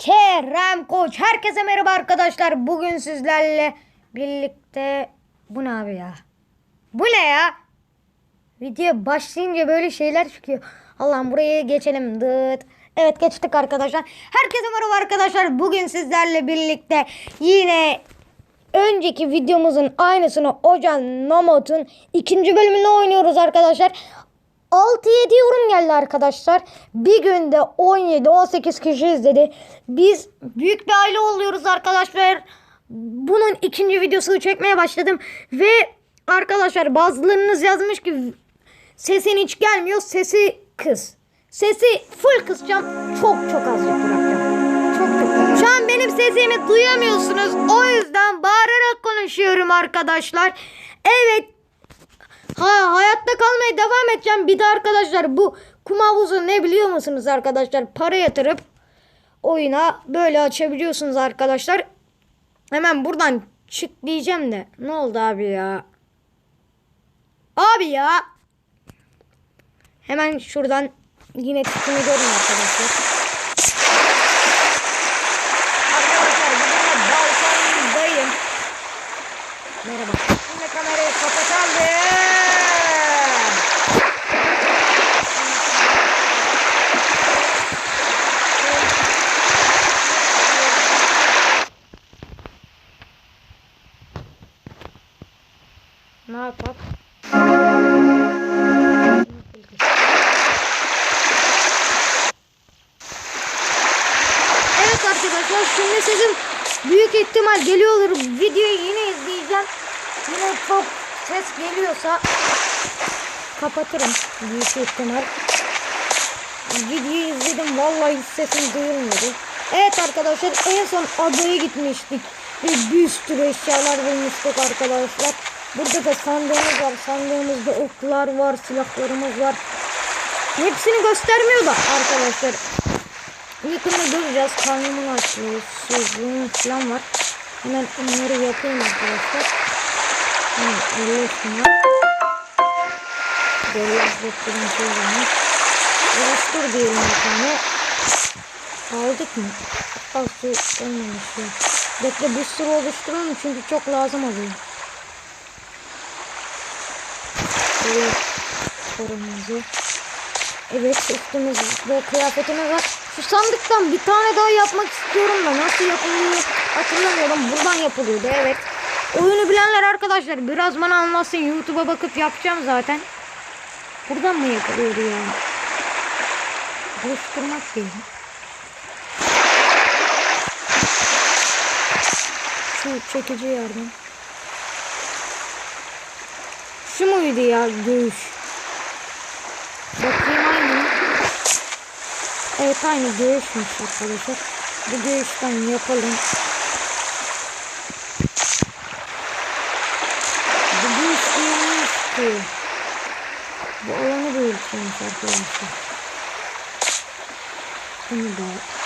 Kerem Koç. Herkese merhaba arkadaşlar. Bugün sizlerle birlikte... Bu ne abi ya? Bu ne ya? Video başlayınca böyle şeyler çıkıyor. Allah'ım buraya geçelim. Dıt. Evet geçtik arkadaşlar. Herkese merhaba arkadaşlar. Bugün sizlerle birlikte yine önceki videomuzun aynısını Ocan Nomot'un ikinci bölümünü oynuyoruz arkadaşlar. 6-7 yorum geldi arkadaşlar. Bir günde 17-18 kişi izledi. Biz büyük bir aile oluyoruz arkadaşlar. Bunun ikinci videosunu çekmeye başladım. Ve arkadaşlar bazılarınız yazmış ki sesin hiç gelmiyor. Sesi kız. Sesi full kısacağım. Çok çok azıcık bırakacağım. Şu an benim sesimi duyamıyorsunuz. O yüzden bağırarak konuşuyorum arkadaşlar. Evet Ha hayatta kalmaya devam edeceğim. Bir de arkadaşlar bu kum havuzu ne biliyor musunuz arkadaşlar? Para yatırıp oyuna böyle açabiliyorsunuz arkadaşlar. Hemen buradan çık diyeceğim de. Ne oldu abi ya? Abi ya. Hemen şuradan yine çıkını görün. Arkadaşlar bugün de balkondayım. Merhaba. Şimdi kamerayı kapatalım. Ne yapak? Evet arkadaşlar şimdi sizin büyük ihtimal geliyordur. Videoyu yine izleyeceğim. Yine çok ses geliyorsa kapatırım büyük ihtimal. Videoyu izledim vallahi sesim duyulmuyordu. Evet arkadaşlar en son adaya gitmiştik. Ve bir sürü eşyalar bulmuştuk arkadaşlar. Burada da sandığımız var. Sandığımızda oklar var, silahlarımız var. Hepsini göstermiyor da arkadaşlar. Yakında göreceğiz. Karnımın açlığı, sözlüğüm falan var. Hemen onları yapayım arkadaşlar. Ellesine. Böyle yaptığım şey varmış. Oluştur diyelim bir tane. Aldık mı? Az su olmamış ya. Bekle bir sürü oluşturalım çünkü çok lazım oluyor. Böyle korumuzu. Evet üstümüzde kıyafetimiz var. Şu sandıktan bir tane daha yapmak istiyorum da nasıl yapılıyor hatırlamıyorum. Buradan yapılıyordu evet. Oyunu bilenler arkadaşlar biraz bana anlatsın. YouTube'a bakıp yapacağım zaten. Buradan mı yapılıyordu yani? Oluşturmak değil. Şu çekici yardım. Şu muydu ya göğüş? Bakayım aynı? Evet aynı göğüşmüş arkadaşlar. Bu göğüşten yapalım. Bu göğüş değilmiş ki. Bu alanı arkadaşlar. Bunu da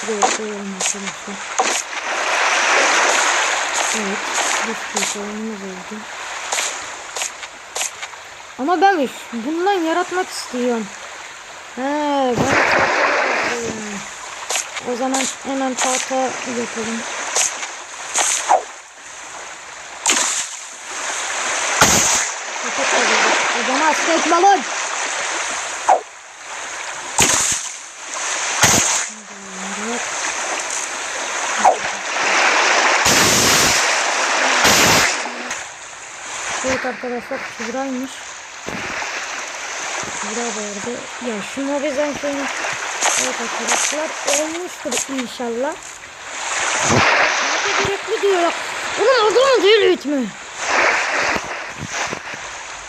Şuraya koyalım arkadaşlar. Evet. Bir sürü oldu. Ama ben bundan yaratmak istiyorum. He, ben o zaman hemen tahta yapalım. O zaman etme lan. Evet. Arkadaşlar Kübra'ymış. Kübra vardı. Ya şu mobizan şeyini Evet arkadaşlar olmuştur inşallah. Gerekli diyor ya. Bunun adamı değil ütmü.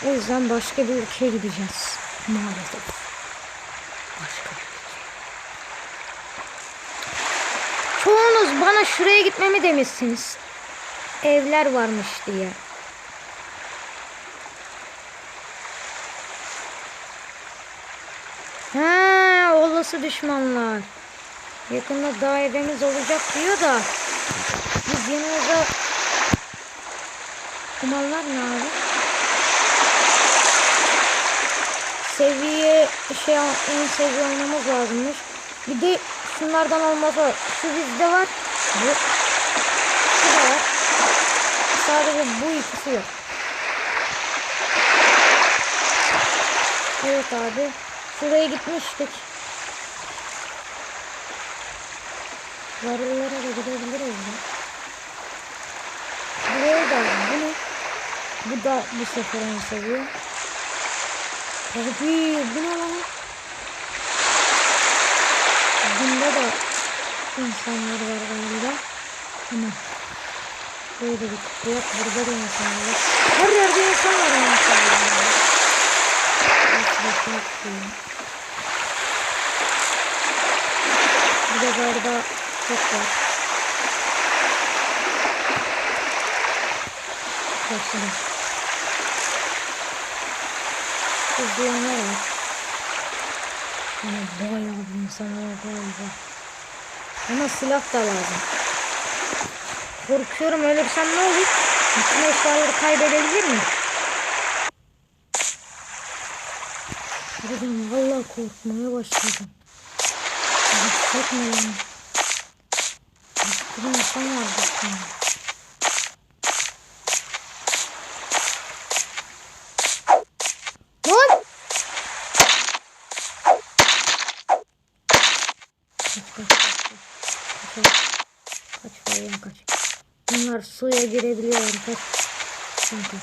O yüzden başka bir ülkeye gideceğiz. Maalesef. Başka. Çoğunuz bana şuraya gitmemi demişsiniz. Evler varmış diye. He, olası düşmanlar. Yakında dairemiz olacak diyor da biz yanımıza kumallar ne abi? Seviye şey en seviye oynamamız lazımmış. Bir de şunlardan olmasa şu bizde var. Bu. Şu da var. Sadece bu ikisi yok. Evet abi. Şuraya gitmiştik. Varıllara da gidebiliriz ya. Buraya da bu ne? Bu da bu sefer seviyor. Abi bu ne lan? Bunda da insanlar var galiba. Ama böyle bir kutu yok. Burada da insanlar var. Her yerde insan var insanlar. Bir de galiba çok var. Baksana. İzleyenler var. Ama bayağı bir insan var galiba. Ama silah da lazım. Korkuyorum ölürsem ne olur? Bütün eşyaları kaybedebilir miyim? Buradan valla korkmaya başladım. Hissetme lan. Bir insan var burada. Lan! Kaç kaç kaç kaç. Kaç kaç. Kaç. Bunlar suya girebiliyor kaç. Sen kaç.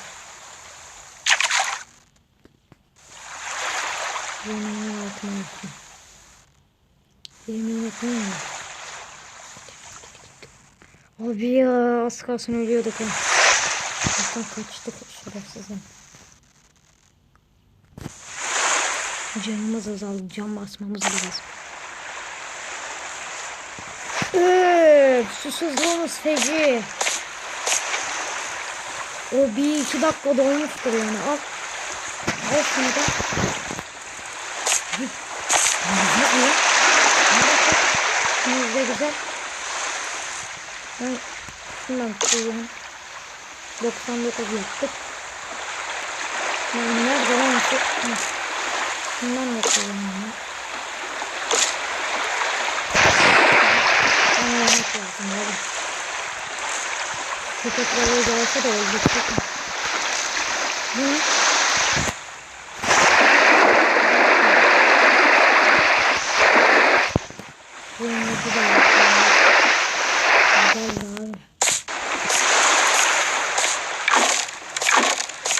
Yemin altına yaptım. Yemin etmeyeyim mi? Abi ya az kalsın ölüyorduk ya. Zaten kaçtık şerefsizden. Canımız azaldı. Can basmamız lazım. Öf, susuzluğumuz feci. O bir iki dakika dolmuştur yani. Al. Al şunu da. Yüzde güzel. Ben şundan koyuyorum. 99 yaptık. Yani nerede lan. Şundan da koyuyorum ya. Anlamak lazım oğlum. Köpek balığı gelse de öldürecek mi? Bu ne? Bu yumurta da var. Güzel abi.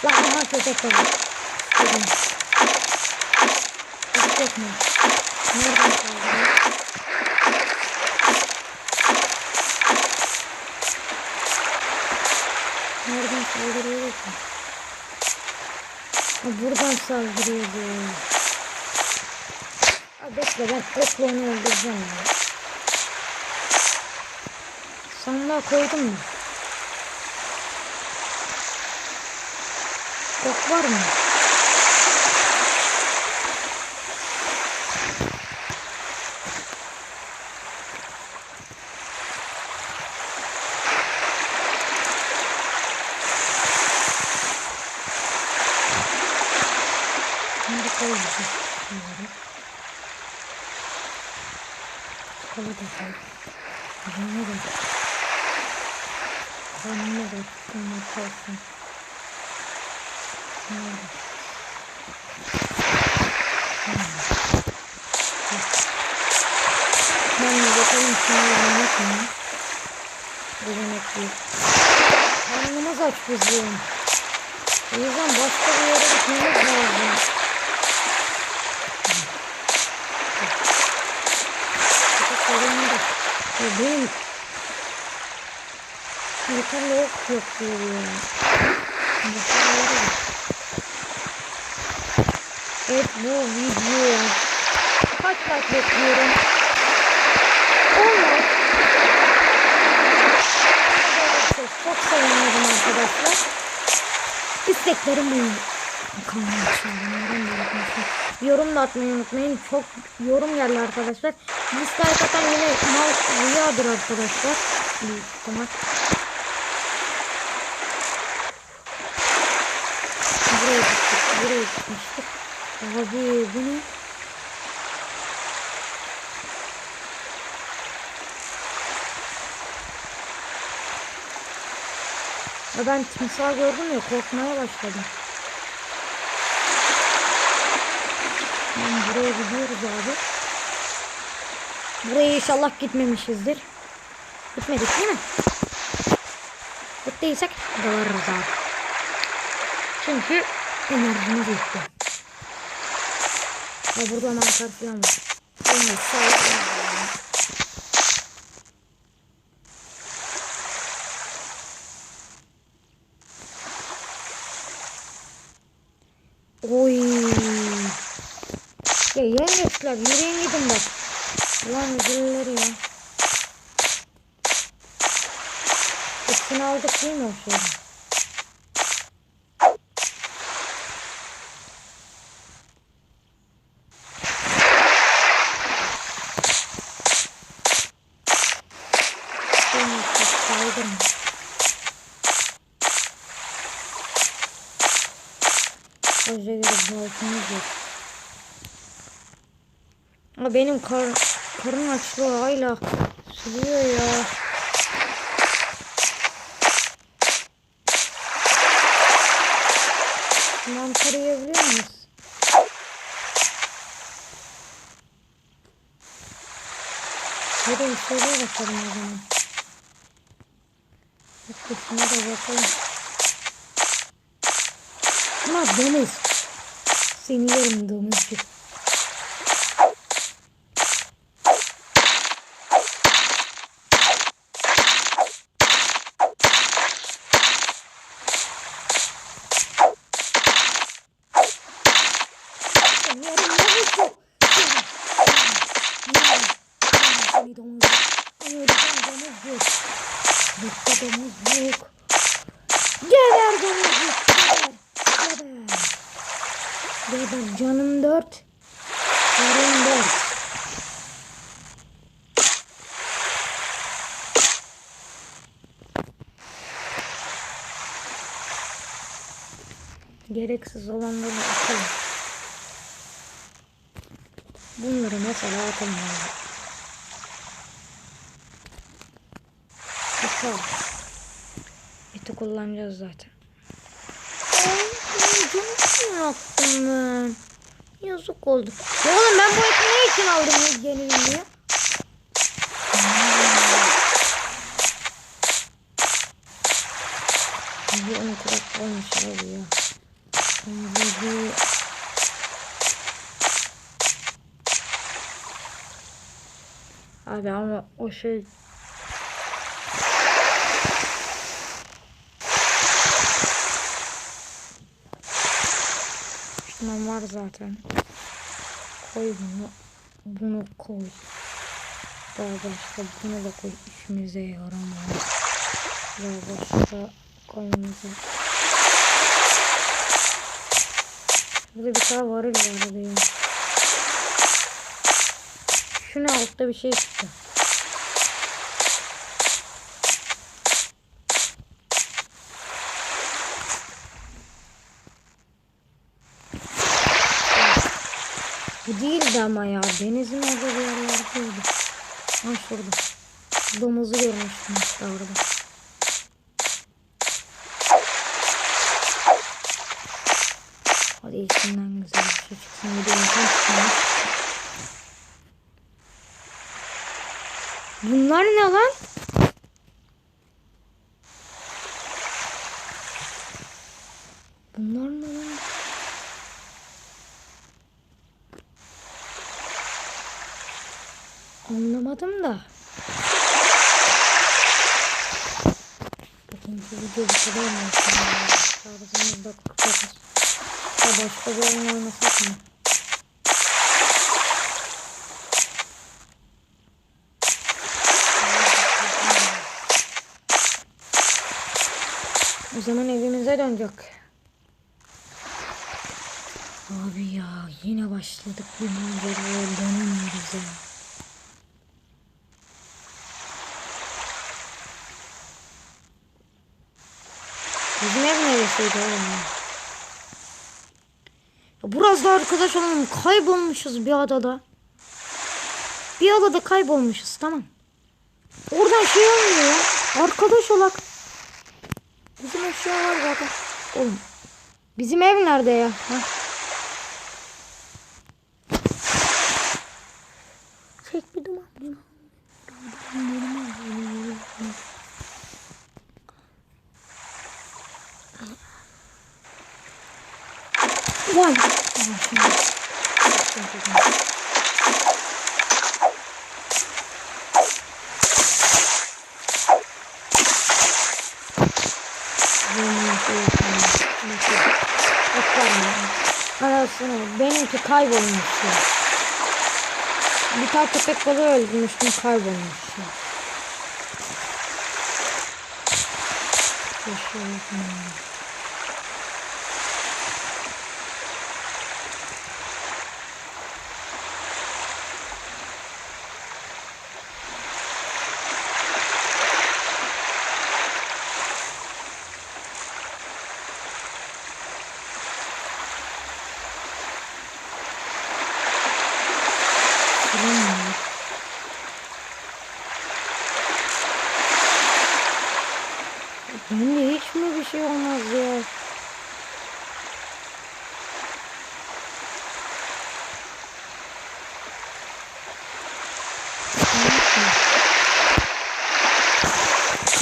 Lan aha köpek balığı. Dedim. Köpek mi? Nereden saldırıyor? Nereden saldırıyor ki? Buradan saldırıyor. Ha, bekle ben okla onu öldüreceğim ya. Sandığa koydum mu? Ok var mı? Şimdi koyacağız. Bunları. Da. Bunu da. Bunu koysun. Bunu da. Ben de bakalım şunu yemek mi? Yemek değil. Karnımız aç bizim. O yüzden başka bir yere gitmemiz lazım. Köpek balığını da. Ya benim yeterli ok yok diyor ya. Evet bu video kaç like bekliyorum? 10 like. Çok sevinirim arkadaşlar. İsteklerim bu. Kanalıma yorum bırakmasın. Yorum da atmayı unutmayın. Çok yorum geldi arkadaşlar. Dislike atan yine mal rüyadır arkadaşlar. Büyük ihtimal. Buraya gittik. Buraya gitmiştik. Abi bu ne? Ya ben timsah gördüm ya korkmaya başladım. Ben buraya gidiyoruz abi. Buraya inşallah gitmemişizdir. Gitmedik değil mi? Gittiysek dalarız abi. Çünkü enerjimiz gitti. Ya burada mantar falan var. Ol. Oy. Ya yengeçler yürüyün gidin bak. Ulan üzülürler ya. Hepsini aldık değil mi o. Koca göre balkonumuz yok. Ama benim kar, karın açlığı hala sürüyor ya. Mantarı yiyebiliyor muyuz? Hadi şöyle bakalım o zaman. Hadi şuna da bakalım. Ama domuz. Seni yerim domuzcuk. Seni yerim domuzcuk. Yerim, yerim, yerim, yerim seni domuzcuk. Amerikan domuzcuk. Bitti domuzcuk. Geber domuzcuk. Geber. Geber. Geber. Canım dört. Karım dört. Gereksiz olanları atalım. Bunları mesela atalım Atalım. Eti kullanacağız zaten. Canım yaktım ben. Yazık oldu. Ya oğlum ben bu eti ne için aldım yeni bilmiyor. Bu ön kulak olmuş abi ya. Bu, Abi ama o şey Şundan var zaten. Koy bunu. Bunu koy. Daha başka bunu da koy. İşimize yaramaz. Daha başka koyumuza. Burada bir tane varil var ya. Şuna altta bir şey çıktı. Değildi ama ya. Denizin orada bir yerlerdeydi. Ha şurada. Domuzu görmüştüm işte orada. Hadi içinden güzel bir şey çıksın. Bir de. Bunlar ne lan? Bunlar ne lan? Anlamadım da. Bakın bu video bu kadar mı? Şarjımızda 49. Ya başka bir oyun oynasak mı? O zaman evimize dönecek. Abi ya yine başladık bir maceraya dönemiyoruz ya. Neresiydi oğlum ya? Biraz da arkadaş olalım. Kaybolmuşuz bir adada. Bir adada kaybolmuşuz tamam. Oradan şey olmuyor ya. Arkadaş olak. Bizim eşya var zaten. Oğlum. Bizim ev nerede ya? Ha? Arasını benimki kaybolmuş ya. Bir tane köpek balığı öldürmüştüm kaybolmuş ya. Şöyle yapayım. Bilmiyorum. Bende hiç mi bir şey olmaz ya?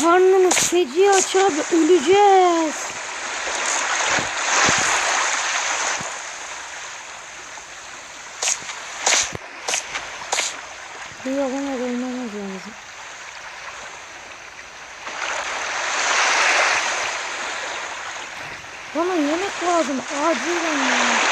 Karnımız feci aç abi öleceğiz. Bu yalana ölmemiz lazım. Bana yemek lazım acilen ya.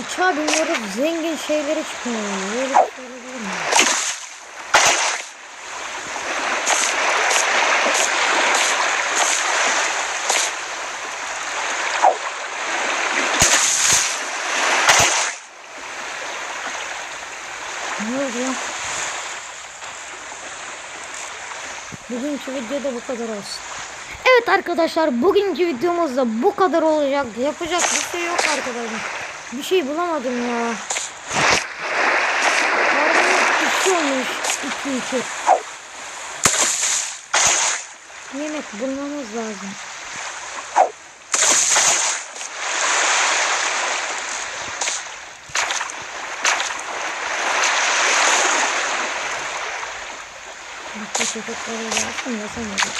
Uçağa biniyoruz zengin şeyleri çıkmıyor. Böyle bir şey olabilir mi? Ne oldu ya? Bugünkü videoda bu kadar olsun. Evet arkadaşlar bugünkü videomuz da bu kadar olacak. Yapacak bir şey yok arkadaşlar. Bir şey bulamadım ya. İki olmuş. İki iki. Yemek bulmamız lazım. Başka köpeklere gelsin yasamayacak.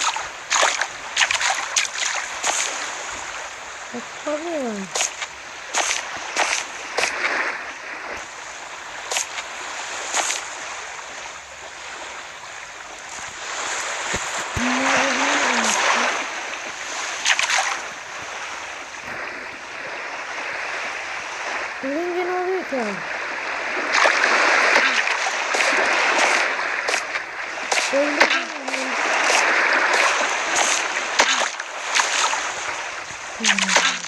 Bak tabii. Mm-hmm.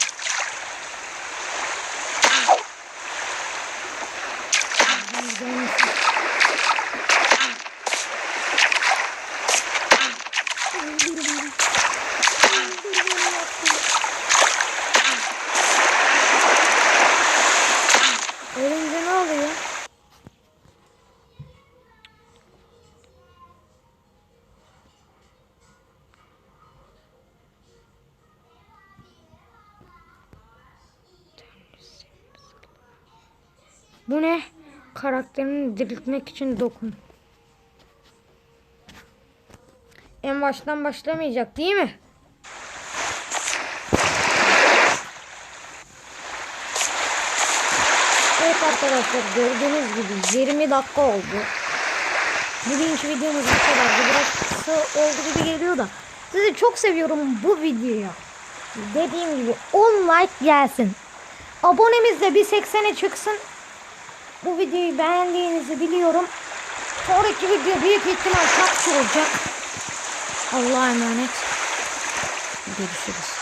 Karakterini diriltmek için dokun. En baştan başlamayacak değil mi? Evet arkadaşlar gördüğünüz gibi 20 dakika oldu. Bugünkü videomuz bu kadardı. Biraz kısa oldu gibi geliyor da. Sizi çok seviyorum bu videoya. Dediğim gibi 10 like gelsin. Abonemiz de bir 80'e çıksın. Bu videoyu beğendiğinizi biliyorum. Sonraki video büyük ihtimal çok olacak. Allah'a emanet. Görüşürüz.